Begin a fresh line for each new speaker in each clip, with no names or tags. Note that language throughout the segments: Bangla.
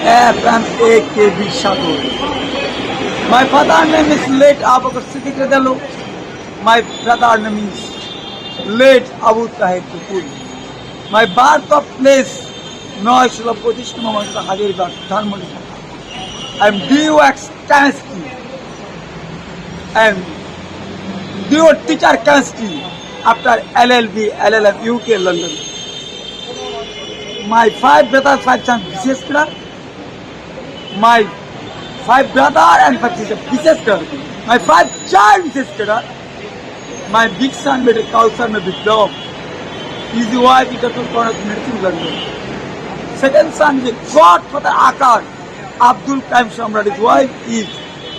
FM AKB Shadul. My father name is late Abu Siddiq Radalo. My brother name is late Abu Tahir Kupuri. My birth of place নয় ষোলো পঁচিশ নম্বর Hazaribagh Dhanmondi I am DUX chemistry and DO teacher chemistry after LLB, LLM, UK, London. My five brothers, five sons, business clerk. My five brother and five sisters, business clerk. My five child clerk. My big son made a cow son made a dog. His wife is Dr. Conrad Medicine, London. Second son is a godfather Akar. Abdul Kaim Shamrat. His wife is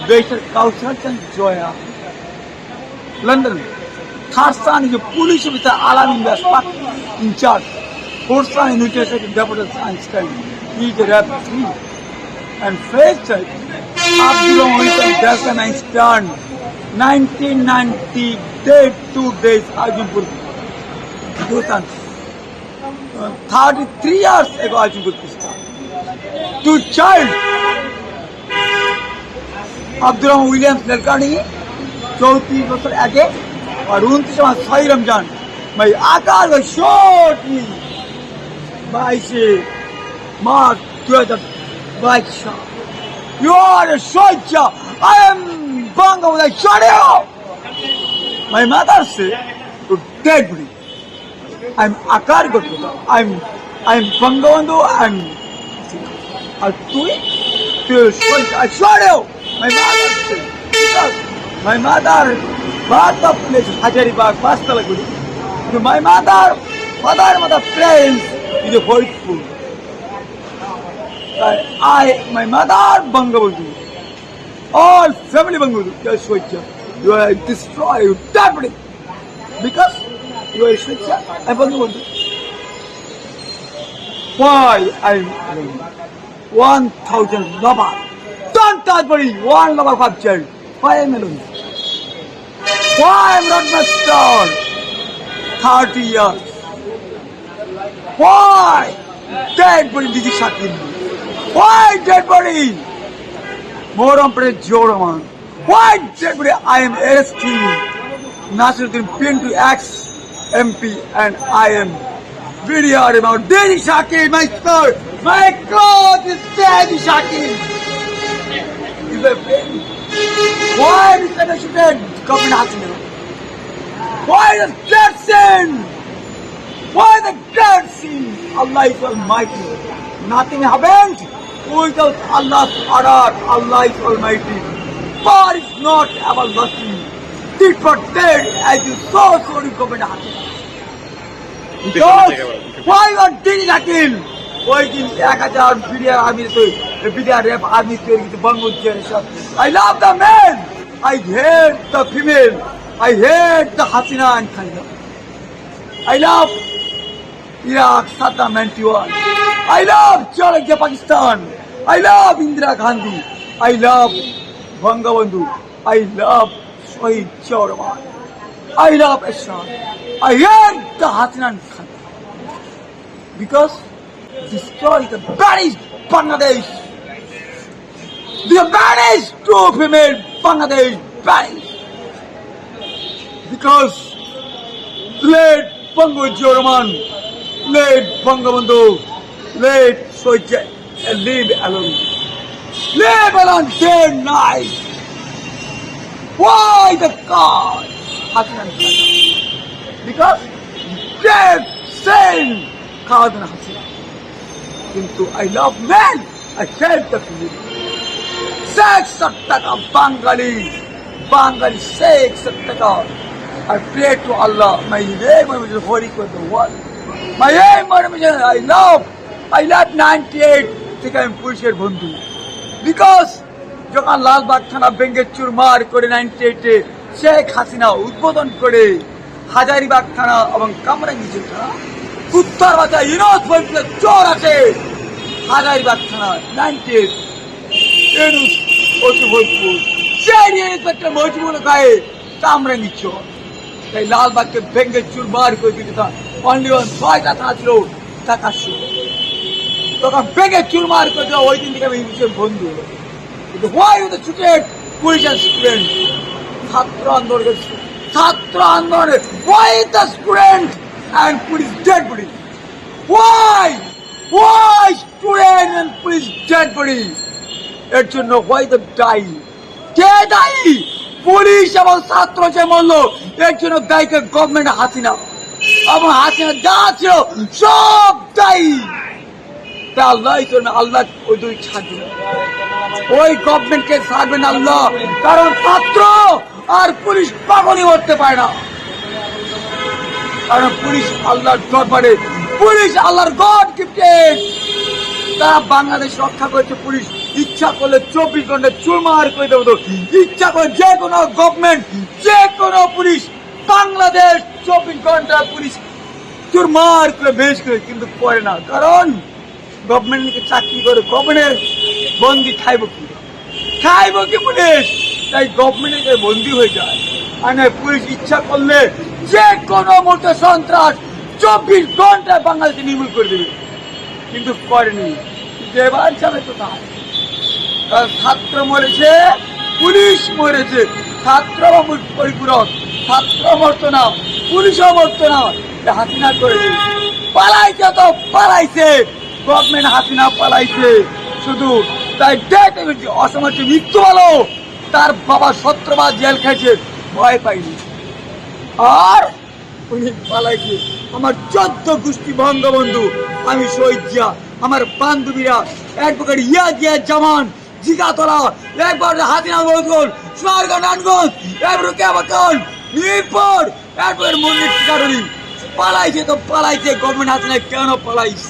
Better Kausar and Joya. London. Third son is a police officer, Invest Park in charge. Fourth son is nutrition deputy Einstein. He is a referee. and featured Abdul Mohit Das and I stand 1990 day two days Ajumpur Bhutan. Uh, 33 years ago Ajumpur Pakistan. To child Abdul Williams Lerkani, चौंतीस बरस आगे और उनतीस सही रमज़ान मैं आकार का शॉर्टली बाईस मार्च दो हज़ार দু হাজার বাইশ সাল ইউ আর এ সজ্জা আই এম বঙ্গবন্ধু চড়েও। My mother said to dead body. I'm Akar Gotruta. I'm I'm Bangabandhu and আর তুই? সরেও my mother my mother bad of place Hazaribagh পাঁচতলা গুলি। My mother father mother friends is Haripur I, my mother, Bangabandhu, all family Bangabandhu, you are Switcha. You are destroy, you definitely. Because you are Switcha and Bangabandhu. Why alone? One thousand lover. Don't touch body, one lover child. Why I'm alone? Why I'm not master? Thirty years. Why? Dead body Didi Shakil. Why dead body? Moram Pre Joraman. Why dead body? I am arresting Nasiruddin Pin to X MP and I am video about Didi Shakil, my skirt, my clothes is Didi Shakil. Is a baby. Why is that a government happening? Why the dead sin? Why the dead sin? Allah is Almighty. Nothing happened without Allah's order. Allah is Almighty. God is not everlasting. Tit for tat as you saw sorry government happening. Because why are doing Akil? ওই দিন এক হাজার BDR army BDR RAB army তৈরি কিন্তু Bangabandhu I love the man I hate the female I hate the Hasina and Khalida I love Iraq Saddam ninety one I love চরকিয়া Pakistan I love Indira Gandhi. I love Bangabandhu. I love Shahid Chaurawan. I love Ashram. I hate the Hatinan Because destroy the banished Bangladesh. The banished to female Bangladesh banished. Because late Bangabandhu Joraman, late Bangabandhu, late Soja and live alone. Live alone day and night. Why the God hasn't answered? Because death sin cannot answer. Into I love men, I help the community. Sex of Taka Bangali, Bangali sex of Taka. I pray to Allah, my neighbor is holy for the world. My neighbor is I love, I love 98 থেকে আমি পুলিশের বন্ধু। বিকজ যখন লালবাগ থানা ভেঙ্গে চুরমার করে নাইনটি এইটে শেখ হাসিনা উদ্বোধন করে হাজারিবাগ থানা এবং কামরাঙ্গি থানা, কুত্তার বাচ্চা ইউনুস বলছিল চোর আছে। হাজারিবাগ থানা নাইনটি এইট। ইউনুস অতি ভোজপুর। সেই ইন্সপেক্টর মজবুল গায়ে কামরাঙ্গি চোর। তাই লালবাগকে ভেঙ্গে চুরমার করে দিতে অনলি ওয়ান ছয়টা থানা ছিল টাকা শুরু করে দেওয়া ওই দিন থেকে আমি ইংলিশের বন্ধু। কিন্তু why student police and student ছাত্র আন্দোলনের ছাত্র আন্দোলনে why the student and police dead body why why student and police dead body এর জন্য হোয়াই দ্য ডাই কে দায়ী? পুলিশ এবং ছাত্র যে মরল, এর জন্য দায়ীকে গভর্নমেন্ট হাসিনা। এবং হাসিনা যা ছিল সব দায়ী। তা আল্লাহ জন্য আল্লাহ ওই দুই ছাড়বে। ওই গভর্নমেন্টকে ছাড়বেন আল্লাহ, কারণ ছাত্র আর পুলিশ পাগলই করতে পারে না। কারণ পুলিশ আল্লাহর দরবারে, পুলিশ আল্লাহর গড গিফটেড তারা বাংলাদেশ রক্ষা করেছে, পুলিশ ইচ্ছা করলে চব্বিশ ঘণ্টা চুরমার করে দেবো তো। ইচ্ছা করে যে কোনো গভর্নমেন্ট যে কোনো পুলিশ, বাংলাদেশ চব্বিশ ঘণ্টা পুলিশ চুরমার করে বেশ করে, কিন্তু করে না। কারণ গভর্নমেন্টকে চাকরি করে, গভর্নমেন্টের বন্দি খাইব কি? খাইব কি পুলিশ? তাই গভর্নমেন্টের বন্দি হয়ে যায়। নয়, পুলিশ ইচ্ছা করলে যে কোনো মুহূর্তে সন্ত্রাস চব্বিশ ঘন্টায় বাংলাদেশে নির্মূল করে দেবে। কিন্তু করেনি। এবার যাবে কোথায়? কারণ ছাত্র মরেছে, পুলিশ মরেছে। ছাত্র পরিপূরক। ছাত্র মরত না, পুলিশও মরতো না। হাসিনা করেছে। পালাইছে তো পালাইছে। গভর্নমেন্ট হাসিনা পালাইছে। শুধু তাই ডেট অসমাজ মৃত্যু হলো তার বাবা সত্রবার জেল খেয়েছে, ভয় পাইনি। আর উনি পালাইছে। আমার চোদ্দ গোষ্ঠী বঙ্গবন্ধু, আমি শহীদ জিয়া, আমার বান্ধবীরা অ্যাডভোকেট ইয়া জিয়া জামান জিগাতলা একবার হাতিনা মজুল সোনারগাঁ নানগঞ্জ এরপর কেবাকল মিরপুর এরপর মন্দির পালাইছে তো পালাইছে গভর্নমেন্ট হাসিনা কেন পালাইছে?